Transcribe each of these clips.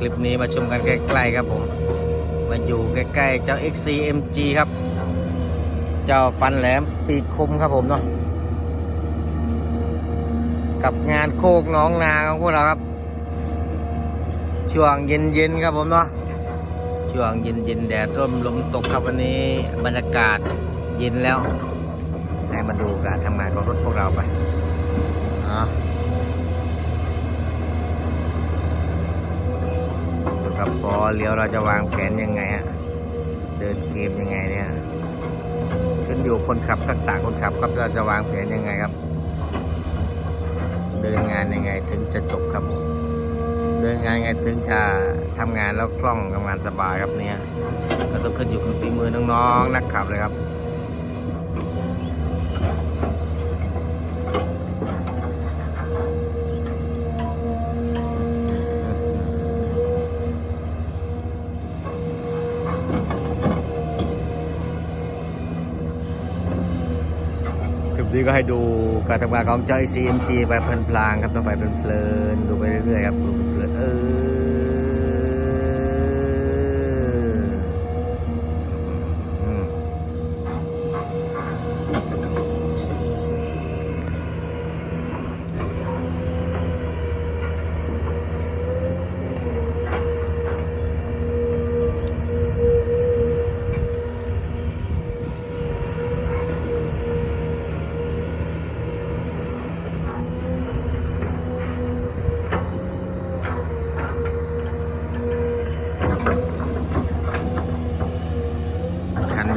คลิปนี้มาชมกันใกล้ๆครับผม มาอยู่ใกล้ๆเจ้า XCMG ครับ เจ้าฟันแหลมปีกคมครับผมเนาะ กับงานโคกน้องนาของพวกเราครับ ช่วงเย็นๆครับผมเนาะ ช่วงเย็นๆแดดร่มลมตกครับวันนี้บรรยากาศเย็นแล้ว ให้มาดูการทำงานของรถพวกเราไปอะ ครับพอเลี้ยวเราจะวางแผนยังไงฮะเดินเกมยังไงเนี่ยขึ้นอยู่คนขับทักษะคนขับครับเราจะวางแผนยังไงครับ เดินงานยังไงถึงจะจบครับ เดินงานยังไงถึงจะทำงานแล้วคล่องทำงานสบายครับเนี่ยก็ต้องขึ้นอยู่กับฝีมือน้องๆนักขับเลยครับ นี้ก็ให้ดูการทำงานของเจ้า CMG ไปเพลินพลางครับต้องไปเพลินๆดูไปเรื่อยๆครับเพลินๆเออ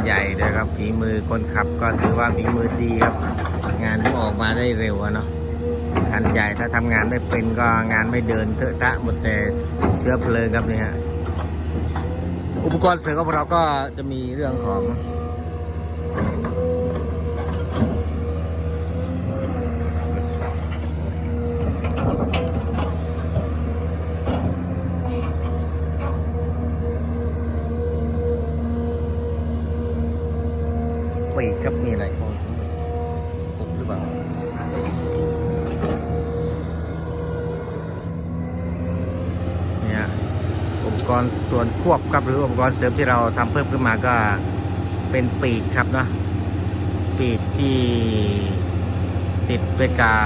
ใหญ่ด้วยครับฝีมือคนขับก็ถือว่าฝีมือดีครับ งานที่ออกมาได้เร็วเนาะคันใหญ่ถ้าทำงานไม่เป็นก็งานไม่เดินเถอะตะหมดแต่เชื้อเพลิงครับนี่ฮะอุปกรณ์เสริมของเราก็จะมีเรื่องของ ปกรณ์ส่วนควบครับหรืออุปกรณ์เสริมที่เราทำเพิ่มขึ้นมาก็เป็นปีกครับเนาะปีกที่ติดไปกับ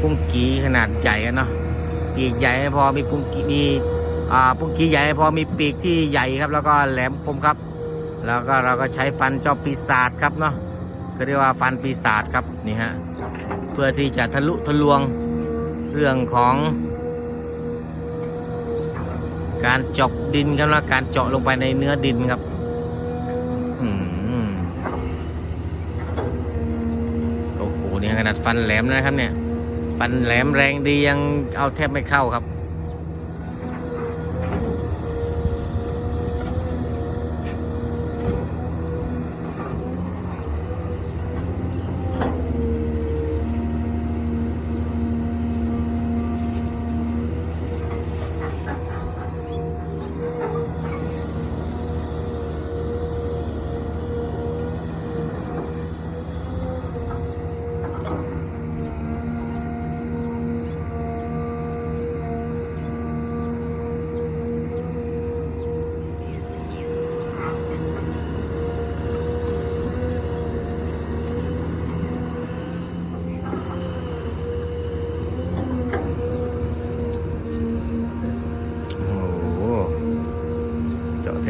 ปุ้งกีขนาดใหญ่อะเนาะปีกใหญ่พอมีปุ้งกีมีอ่าปุ้งกีใหญ่พอมีปีกที่ใหญ่ครับ แล้วก็แหลมคมครับ แล้วก็เราก็ใช้ฟันเจ้าปีศาจครับเนาะก็เรียกว่าฟันปีศาจครับนี่ฮะเพื่อที่จะทะลุทะลวงเรื่องของ การเจาะดินครับแล้วการเจาะลงไปในเนื้อดินครับอืมโอ้โหเนี่ยขนาดฟันแหลมนะครับเนี่ย ฟันแหลมแรงดียังเอาแทบไม่เข้าครับ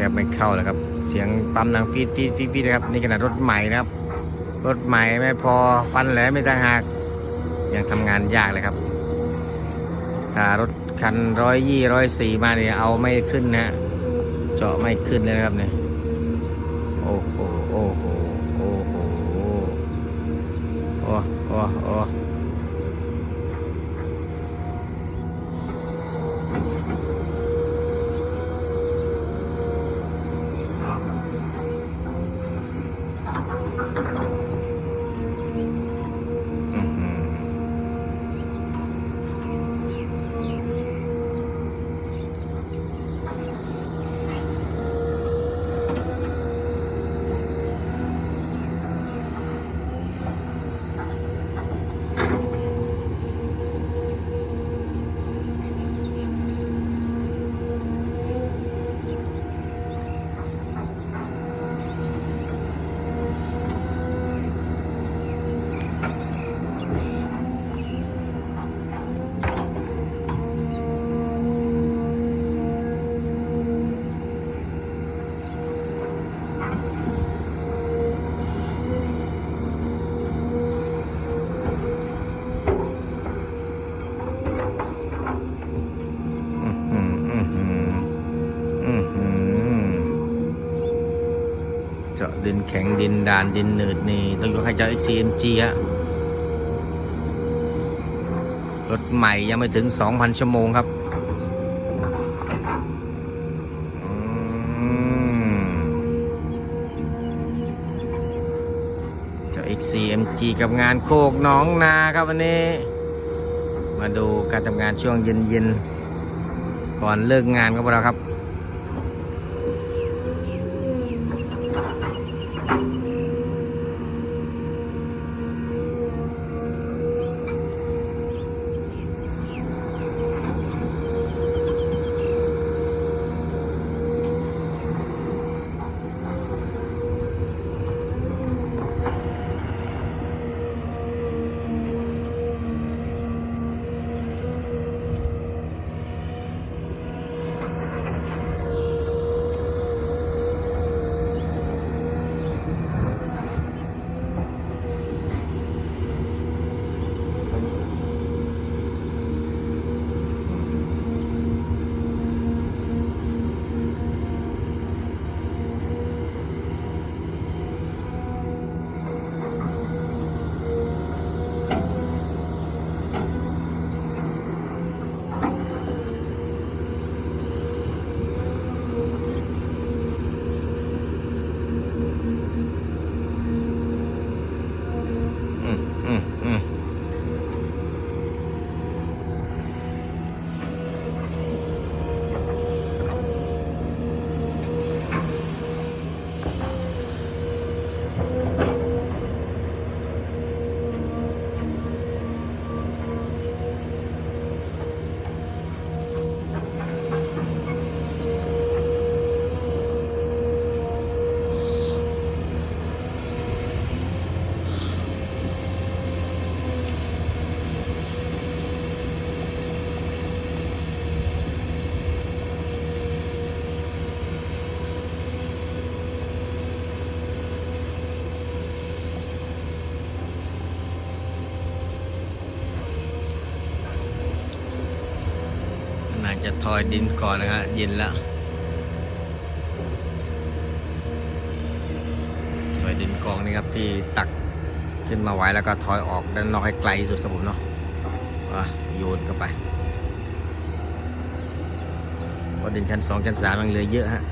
เจาะแทบไม่เข้าเลยครับ เสียงปั๊มดังฟีดฟีดฟีดนะครับนี่ขนาดรถใหม่นะครับ รถใหม่ไม่พอฟันแหลมไม่ต่างหากยังทำงานยากเลยครับถ้ารถคันร้อยยี่ร้อยสี่มาเนี่ยเอาไม่ขึ้นนะฮะเจาะไม่ขึ้นเลยนะครับเนี่ยโอ้โหโอ้โหโอ้โหโอ้โอ้โอ้ ดินแข็งดินดานดินหนืดนี่ ต้องยกให้เจ้า XCMG ฮะรถใหม่ยังไม่ถึง 2,000 ชั่วโมงครับเจ้า XCMG กับงานโคกหน้องนาครับวันนี้ มาดูการทำงานช่วงเย็นๆก่อนเลิกงานครับเราครับ จะทอยดินก่อนนะฮะเย็นแล้วทอยดินกองนี่ครับที่ตักขึ้นมาไว้แล้วก็ทอยออกด้านนอกให้ไกลที่สุดครับผมเนาะอะโยนเข้าไปเพราดินชั้นสองชั้นสามยังเหลือเยอะฮะ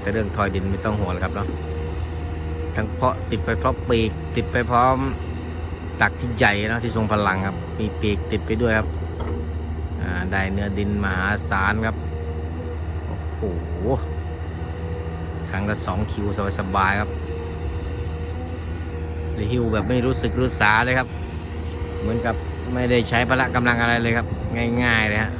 แต่เรื่องทอยดินไม่ต้องห่วงแล้วครับเนาะทั้งเพาะติดไปเพราะปีกติดไปพร้อม ตักที่ใหญ่นะที่ทรงพลังครับ มีปีกติดไปด้วยครับอ่าได้เนื้อดินมหาศาลครับ โอ้โหครั้งละสองคิวสบายๆครับรีฮิวแบบไม่รู้สึกรู้สาเลยครับ เหมือนกับไม่ได้ใช้พละกำลังอะไรเลยครับ ง่ายๆเลยฮะ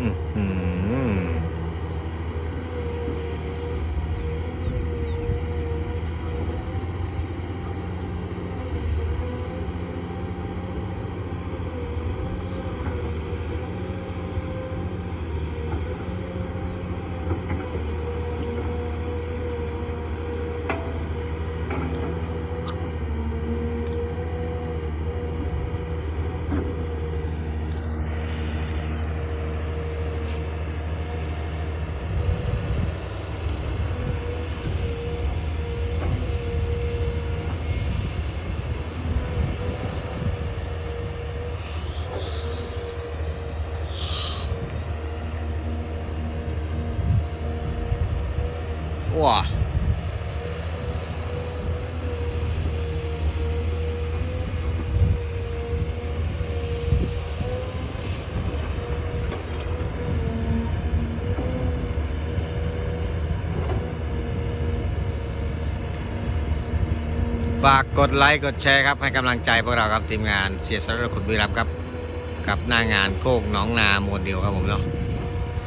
อืม ว้ฝากกดไลค์กดแชร์ครับให้กำลังใจพวกเราครับทีมงานเสียสละขุดบุรีรับครับ กับหน้างานโคกหนองนาโมเดลครับผมเนาะ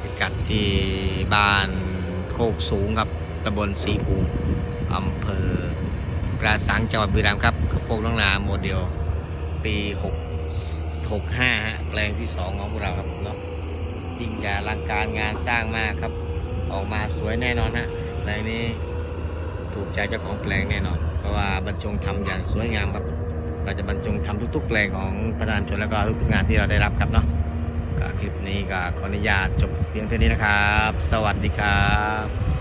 พิกัดที่บ้านโคกสูงครับ ตำบลสีภูมิอำเภอปราสังจังหวัดบุรีรัมย์ครับโคกหนองนาโมเดล ปี6 65ฮะแปลงที่สองของพวกเราครับเนาะยิ่งใหญ่ลังการงานสร้างมากครับ ออกมาสวยแน่นอนฮะแปลงนี้ถูกใจเจ้าของแปลงแน่นอน เพราะว่าบรรจงทำอย่างสวยงามครับ เราจะบรรจงทำทุกๆแปลงของประธานชนแล้วก็ทุกๆงานที่เราได้รับครับเนาะคลิปนี้ก็ขออนุญาตจบเพียงเท่านี้นะครับ สวัสดีครับ